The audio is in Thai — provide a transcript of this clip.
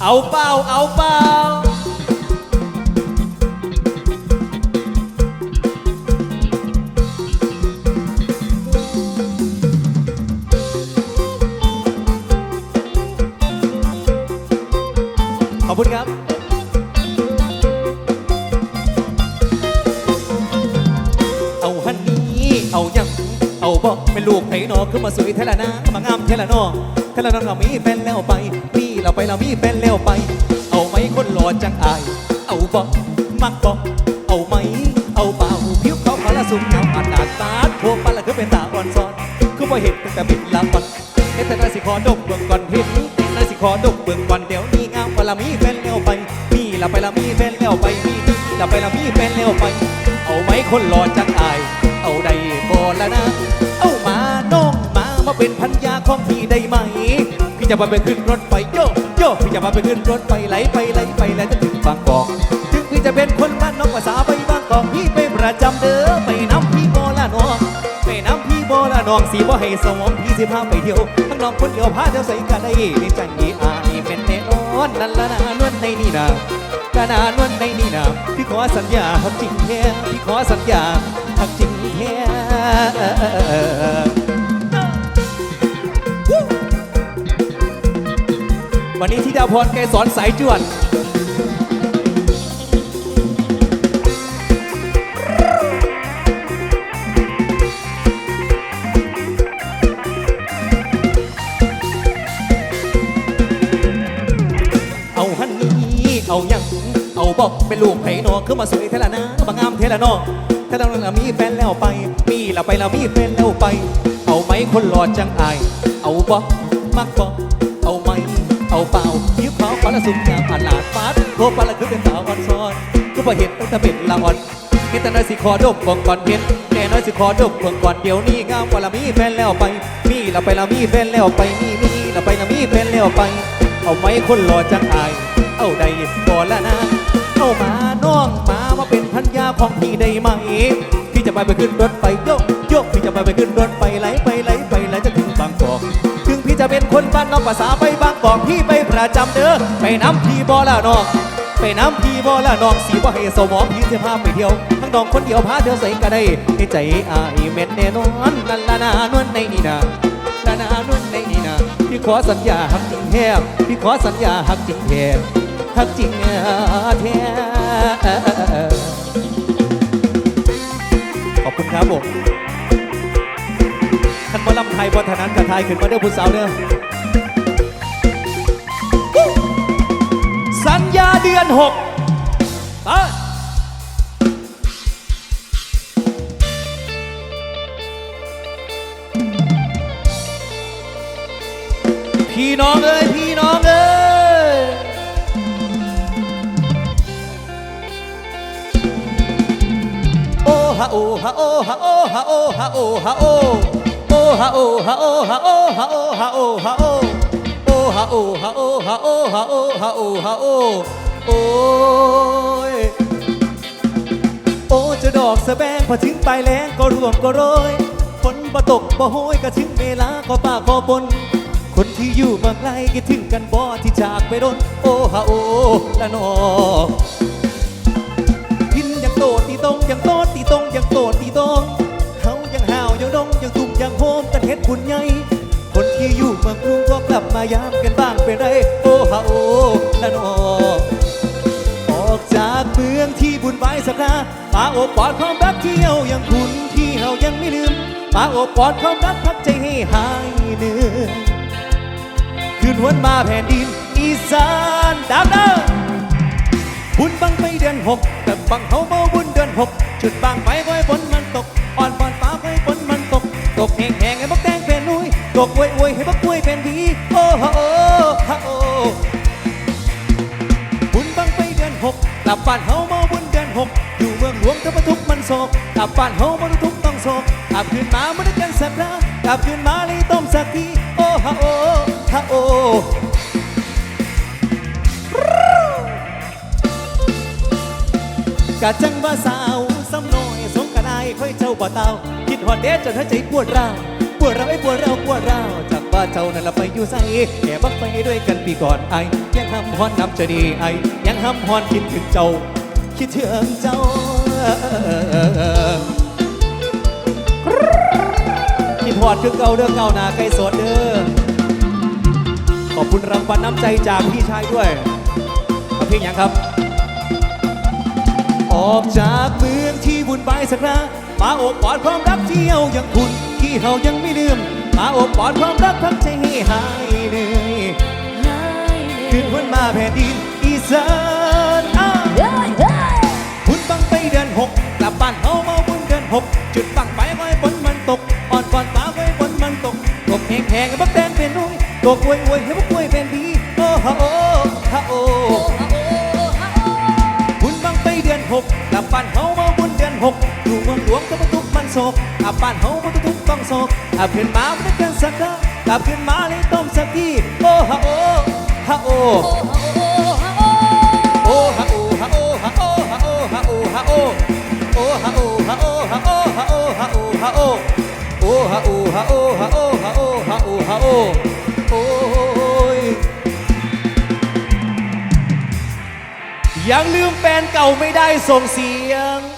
เอาเปล่าเอาเปล่า ลูกไผ่นอขึ้นมาสวยเทละนะมางามเทละนอเทละนอเรามีแฟนแล้วไป มีเราไปเรามีแฟนแล้วไป เอาไหมคนหล่อจังอาย เอาบอกมักบอกเอาไหม เอาเปล่าผิวเขาขาละสุกงาอากาตาดโทปันละคือเป็นตาอ่อนซ้อนคือว่าเห็นตั้งแต่บิดลาปันเห็นแต่นายสิขอดกเบื้องก่อนเห็นนายสิขอดกเบื้องก่อนเดี๋ยวนี้งามว่าละมีแฟนแล้วไป มีเราไปเรามีแฟนแล้วไป มีเราไปเรามีแฟนแล้วไป เอาไหมคนหล่อจังอาย เอาได้บ่ละนะ เป็นพันยาของพี่ได้ไหม พี่จะมาไปขึ้นรถไฟโยโยพี่จะมาไปขึ้นรถไฟไหลไปไหลไปแล้วจะถึงบางกอก ถึงพี่จะเป็นคนบ้านนอกภาษาไปบางกอกพี่ไปประจำเด้อไปน้ำพี่บ่ละน้องไปน้ำพี่บ่ละน้องสีบ่ให้สมองพี่สิพาไปเที่ยวทั้งน้องคนเดียวพาเที่ยวใส่กันได้ในใจนี้อายเป็นแน่นอนนั่นละนะนวลในนี่นะกานานวันในนี่นาพี่ขอสัญญาหักจริงแท้พี่ขอสัญญาหักจริงแท้ วันนี้ที่ดาวพรแกสอนสายจวดเอาฮันนี่เอายังเอาบอกเป็นลูกไผ่นอคือมาสวยเทละนะมางามเทละนอถ้าเราเรามีแฟนแล้วไป มีเราไปเรามีแฟนแล้วไป เอาไหมคนหลอดจังอาย เอาบอกมักบอกเอาไหม เอาเป่าผิวขาวฟ้าละสุกงามอาลาดฟาดโคปลาละคือเป็นสาวอ่อนซ้อนก็พอเห็นตั้งแต่เป็นละอ่อนเห็นแต่น้อยสิขอดมเบิ่งก่อนเห็นแน่น้อยสิขอดมเบิ่งก่อนเดี๋ยวนี้งามกว่าละมีแฟนแล้วไปมีเราไปเรามีแฟนแล้วไปมีมีเราไปเรามีแฟนแล้วไป เอาไหมคนหล่อจังอายเอาได้ก่อนละนะเอามาน้องมามาเป็นพันยาของพี่ได้ไหมพี่จะไปไปขึ้นรถไฟโยกโยกพี่จะไปไปขึ้นรถไฟไหลไปไหลไปไหลจะถึงบางกอกถึงพี่จะเป็นคนบ้านนอกภาษาไป บอกพี่ไปประจำเด้อไปน้ำพี่บอละน้องไปน้ำพี่บอละน้องสีบ่ให้สมองพี่จะพาไปเที่ยวทั้งน้องคนเดียวพาเที่ยวใส่ก็ได้ในใจอายเม็ดแน่นอนนั่นละนานวลในนี่นานานานวลในนี่นะพี่ขอสัญญาหักจริงแท้พี่ขอสัญญาหักจริงแท้หักจริงแท้ขอบคุณครับผมท่านมอลำไทยบนถนันกับไทยขึ้นมาเด้อผู้สาวเด้อ เดือนหกไปพี่น้องเอ้ยพี่น้องเอ้ยโอ้ฮะโอ้ฮะโอ้ฮะโอ้ฮะโอ้ฮะโอ้ฮะโอ้โอ้ฮะโอ้ฮะโอ้ฮะโอ้ฮะโอ้ฮะโอ้ฮะโอ้โอ้ฮะโอ้ฮะโอ้ฮะโอ้ฮะโอ้ฮะโอ้ โอ้ย โอ้จะดอกสะแบงพอถึงปลายแล้งก็ร่วงก็โรยฝนบ่ตกบ่โหยก็ถึงเวลาก็ป่าก็บน คนที่อยู่เมืองไกลคิดถึงกันบ่ที่จากไปโดนโอ้ฮะโอ้ละนอพินยังโตดตีตรงยังโตดตีตรงยังโตดตีตรงเขายังห่าวยังดงยังตุ่มยังโฮมกันเฮ็ดบุญใหญ่คนที่อยู่เมืองกรุงก็กลับมายามกันบ้างเป็นไรโอ้ฮะโอ้ละนอ จากเมืองที่บุญบายสักนาป่าโอบกอดความรักที่เฮายังคุณที่เฮายังไม่ลืมป่าโอบกอดความรักพักใจให้หายเหนื่อยคืนหวนมาแผ่นดินอีสานดาวเด้อบุญบังไปเดือนหกแต่บังเฮาเมาบุญเดือนหกจุดบางไฟไว้ฝนมันตกอ่อนปอนฟ้าไว้ฝนมันตก ตกแห้งแห้งให้บักแตงเป็นนุ้ยตกอวยอวยให้บักกล้วยเป็นผีโอ้โห กลับบ้านเฮาเมาบุญเดือนหกอยู่เมืองหลวงทั้งบรรทุกมันโศกกลับบ้านเฮาบรรทุกต้องโศกกลับคืนมาเมื่อกันสักรากลับคืนมาเลยต้มสักทีโอ้ฮะโอ้ฮะโอ้กะจังว่าสาวซ้ำน้อยสงกะนายค่อยเจ้าบ่เตาคิดหอดเด็ดจนหัวใจปวดร้าวปวดร้าวไอ้ปวดร้าวปวดร้าว ว่าเจ้านั่นละไปอยู่ใส่แก่บักไปด้วยกันปีก่อนไอยังห้ำฮอนน้ำจะดีไอยังห้ำฮอนคิดถึงเจ้า คิดถึงเจ้า คิดหอดคือเก่าเด้อเก่าหนาไก่สดเด้อขอบคุณรางวัลน้ำใจจากพี่ชายด้วยเอาเพลงย่างครับ ออกจากเมืองที่บุญบายสักระมาอบกอดความรักที่เฮายังคุณที่เฮายังไม่ลืม มาโอบกอดความรักพักใจให้หายเหนื่อยขึ้นวันมาแผ่นดินอีสานอ้าวบุญบังไปเดือนหกกลับบ้านเฮาเมาบุญเดือนหกจุดบังไปไว้ฝนมันตกอ่อนก่อนฟ้าไว้ฝนมันตกตกแห้งแห้งบักแตงเป็นนุ่ยตกอวยอวยให้บักอวยเป็นดีโอ้ฮะโอ้ฮะโอ้บุญบังไปเดือนหกกลับบ้านเฮาเมาบุญเดือนหกอยู่เมืองหลวงก็มาทุกข์มันโศกกลับบ้านเฮาบ่ทุกข์ต้องโศกกลับขึ้นมาไม่กันสักครั้งกลับขึ้นมาเลยต้มสักทีโอ้ฮะโอ้ฮะโอ้โอ้ฮะโอ้ฮะโอ้ฮะโอ้ฮะโอ้ฮะโอ้ฮะโอ้โอ้ฮะโอ้ฮะโอ้ฮะโอ้ฮะโอ้ฮะโอ้ฮะโอ้โอ้ฮะโอ้ฮะโอ้ฮะโอ้ฮะโอ้ฮะโอ้ฮะโอ้โอ้ยยังลืมแฟนเก่าไม่ได้ส่งเสียง